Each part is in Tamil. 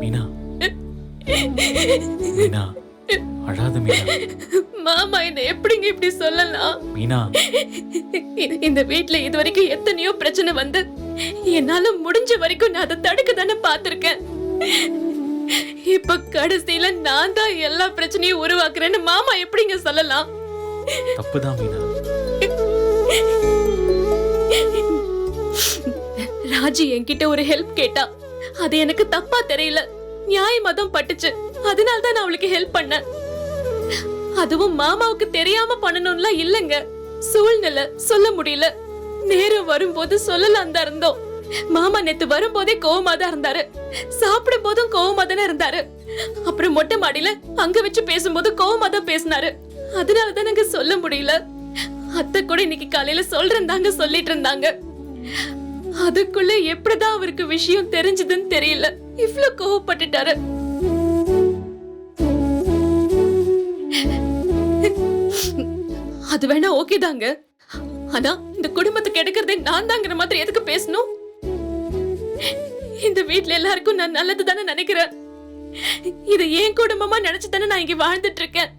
மீனா. மீனா அழாத மீனா. மாமா என்ன எப்படிங்க இப்படி சொல்லலாம்? மீனா. இந்த வீட்ல இது வரைக்கும் எத்தனையோ பிரச்சனை வந்து என்னால முடிஞ்ச வரைக்கும் நான் அதை தடுக்க தானே பார்த்திருக்கேன். இப்ப கடைசியில நான் தான் எல்லா பிரச்சனையும் உருவாக்குறேன்னு மாமா எப்படிங்க சொல்லலாம்? தப்புதான் மீனா. ராஜி என்கிட்ட ஒரு ஹெல்ப் கேட்டா. அது எனக்கு தப்பா தெரியல. நியாயமா தான் பட்டுச்சு. அதனால தான் நான் அவளுக்கு ஹெல்ப் பண்ணேன். அதுவும் மாமாவுக்கு தெரியாம பண்ணணும்லாம் இல்லங்க. சூழ்நிலை சொல்ல முடியல. நேரம் வரும்போது சொல்லலாம் தான் இருந்தோம். மாமா நேத்து வரும்போதே கோவமா தான் இருந்தாரு. சாப்பிடும் போதும் கோவமா தானே இருந்தாரு. அப்புறம் மொட்டை மாடியில அங்க வச்சு பேசும்போது கோவமா தான் பேசினாரு. அதனால தான் நாங்க சொல்ல முடியல. அத்தை கூட இன்னைக்கு காலையில சொல்றேன் தாங்க சொல்லிட்டு இருந்தாங்க. அதுக்குள்ள எப்படிதான் அவருக்கு விஷயம் தெரிஞ்சதுன்னு தெரியல. இவ்ளோ கோவப்பட்டுட்டாரு. அது வேணா ஓகே தாங்க. ஆனா இந்த குடும்பத்துக்கு எடுக்கிறதே நான் தாங்கிற மாதிரி எதுக்கு பேசணும்? இந்த வீட்ல எல்லாருக்கும் நான் நல்லது தானே நினைக்கிறேன். இது என் குடும்பமா நினைச்சு தானே நான் இங்க வாழ்ந்துட்டு இருக்கேன்.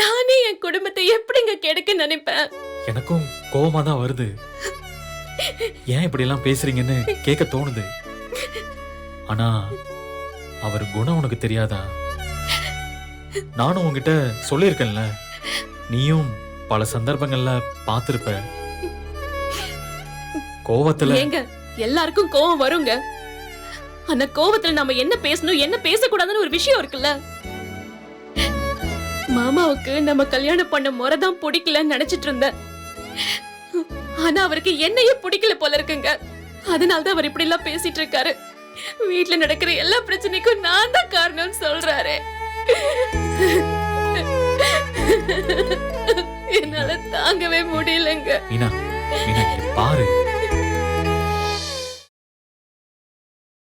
நானே என் குடும்பத்தை எப்படிங்க கெடுக்க நினைப்பேன்? எனக்கும் கோவமா தான் வருது. ஏன் இப்படி எல்லாம் பேசுறீங்கன்னு கேட்க தோணுது. ஆனா அவர் குணம் உனக்கு தெரியாதா? நானும் உங்ககிட்ட சொல்லியிருக்கேன்ல நீயும் பல சந்தர்ப்பங்கள்ல பார்த்திருப்ப. கோவத்துல ஏங்க எல்லாருக்கும் கோவம் வருங்க. அந்த கோவத்துல நம்ம என்ன பேசணும் என்ன பேசக்கூடாதுன்னு ஒரு விஷயம் இருக்குல்ல. மாமாவுக்கு நம்ம கல்யாணம் பண்ண முறைதான் பிடிக்கலன்னு நினைச்சிட்டு இருந்தேன். ஆனா அவருக்கு என்னையே பிடிக்கல போல இருக்குங்க. அதனாலதான் அவர் இப்படி எல்லாம் பேசிட்டு இருக்காரு. வீட்ல நடக்கிற எல்லா பிரச்சனைக்கும் நான் தான் காரணம் சொல்றாரு. என்னால தாங்கவே முடியலங்க. பாரு.